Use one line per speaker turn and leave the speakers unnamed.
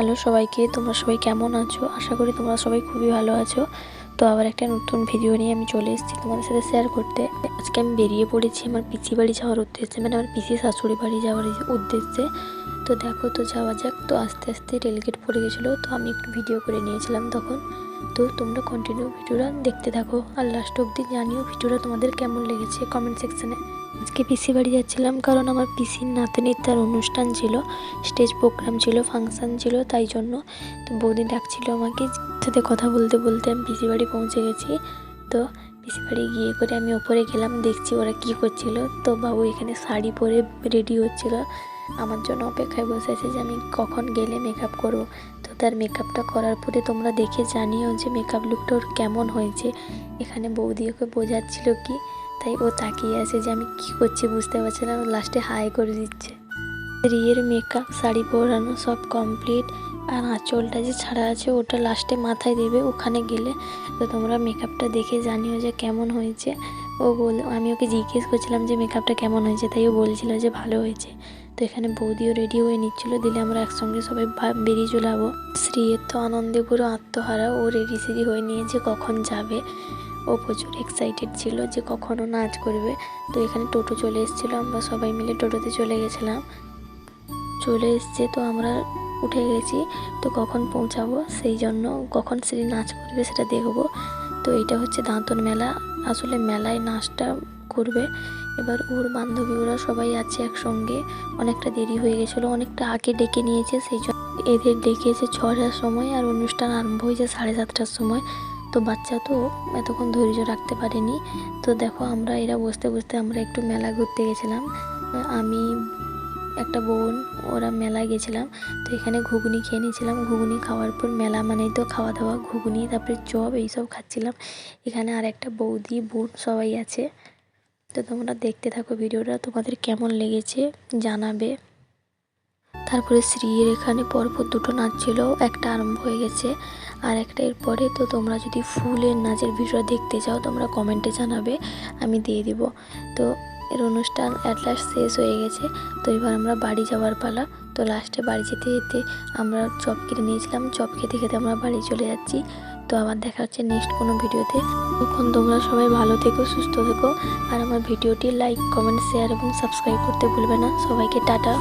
Hello সবাইকে তোমরা সবাই কেমন আছো? আশা করি তোমরা সবাই খুবই ভালো আছো। তো আবার একটা নতুন ভিডিও নিয়ে আমি চলে এসেছি তোমাদের সাথে শেয়ার করতে। আজকে আমি বেরিয়ে পড়েছি আমার পিসি বাড়ি যাওয়ার উদ্দেশ্যে মানে আমার পিসি শাশুড়ি বাড়ি যাওয়ার উদ্দেশ্যে। তো দেখো তো যাওয়া যাক, তো আস্তে আস্তে রেলগেট পড়ে গেছিল, তো আমি একটু ভিডিও করে নিয়েছিলাম তখন। তো তোমরা কন্টিনিউ ভিডিওটা দেখতে থাকো আর লাস্ট অবধি জানিও ভিডিওটা তোমাদের কেমন লেগেছে কমেন্ট সেকশানে আজকে পিসি বাড়ি যাচ্ছিলাম কারণ আমার পিসির নাতনির তার অনুষ্ঠান ছিল স্টেজ প্রোগ্রাম ছিল ফাংশান ছিল, তাই জন্য। তো বৌদি ডাকছিল আমাকে সাথে কথা বলতে বলতে আমি পিসি বাড়ি পৌঁছে গেছি। তো পিসি বাড়ি গিয়ে করে আমি ওপরে গেলাম, দেখছি ওরা কি করছিল। তো বাবু এখানে শাড়ি পরে রেডি হচ্ছিল। আমার জন্য অপেক্ষায় বসে আছে যে আমি কখন গেলে মেকআপ করব। তো তার মেকআপটা করার পরে তোমরা দেখে জানিও যে মেকআপ লুকটা ওর কেমন হয়েছে। এখানে বৌদি ওকে বোঝাচ্ছিল কি, তাই ও তাকিয়ে আছে যে আমি কি করছি বুঝতে পারছি না। লাস্টে হাই করে দিচ্ছে। রিয়ের মেকআপ শাড়ি পরানো সব কমপ্লিট আর আঁচলটা যে ছাড়া আছে, ওটা লাস্টে মাথায় দেবে, ওখানে গেলে। তো তোমরা মেকআপটা দেখে জানিও যে কেমন হয়েছে। ও বল, আমি ওকে জিজ্ঞেস করছিলাম যে মেকআপটা কেমন হয়েছে, তাই ও বলছিল যে ভালো হয়েছে। তো এখানে বৌদিও রেডি হয়ে নিচ্ছিল, দিলে আমরা একসঙ্গে সবাই বেরিয়ে চলে যাব। শ্রীয়ের তো আনন্দে পুরো আত্মহারা, ও রেডি সেডি হয়ে নিয়েছে কখন যাবে। ও প্রচুর এক্সাইটেড ছিল যে কখনও নাচ করবে। তো এখানে টোটো চলে এসেছিল, আমরা সবাই মিলে টোটোতে চলে গেছিলাম। চলে এসছে, তো আমরা উঠে গেছি, তো কখন পৌঁছাবো? সেই জন্য কখন শ্রী নাচ করবে সেটা দেখব। তো এটা হচ্ছে দাঁতন মেলা। আসলে মেলায় নাচটা করবে। এবার ওর বান্ধবী, ওরা সবাই আছে একসঙ্গে। অনেকটা দেরি হয়ে গেছিল, অনেকটা আগে ডেকে নিয়েছে, সেই জন্য এদের ডেকেছে ছটার সময় আর অনুষ্ঠান আরম্ভ হয়েছে সাড়ে সাতটার সময়। তো বাচ্চা তো এতক্ষণ ধৈর্য রাখতে পারেনি। তো দেখো, আমরা এরা বসতে বসতে আমরা একটু মেলা ঘুরতে গেছিলাম। আমি একটা বোন, ওরা মেলায় গেছিলাম, তো এখানে ঘুগনি খেয়ে নিয়েছিলাম। ঘুগনি খাওয়ার পর মেলা মানেই তো খাওয়া দাওয়া, ঘুগনি, তারপরে চপ এইসব খাচ্ছিলাম। এখানে আর একটা বৌদি, বোন সবাই আছে। তো তোমরা দেখতে থাকো ভিডিওটা, তোমাদের কেমন লেগেছে জানাবে। তারপরে শ্রীর এখানে পরপর দুটো নাচ ছিল, একটা আরম্ভ হয়ে গেছে আর একটা এরপরে। তো তোমরা যদি ফুলের নাচের ভিডিও দেখতে চাও, তোমরা কমেন্টে জানাবে, আমি দিয়ে দিব। তো এর অনুষ্ঠান অ্যাট লাস্ট শেষ হয়ে গেছে। তো এবার আমরা বাড়ি যাওয়ার পালা। তো লাস্টে বাড়ি যেতে যেতে আমরা চপ কিনে নিয়েছিলাম। চপ খেতে খেতে আমরা বাড়ি চলে যাচ্ছি। তো আবার দেখা হচ্ছে নেক্সট কোনো ভিডিওতে। তখন তোমরা সবাই ভালো থেকো, সুস্থ থেকো। আর আমার ভিডিওটি লাইক কমেন্ট শেয়ার এবং সাবস্ক্রাইব করতে ভুলবে না। সবাইকে টাটা।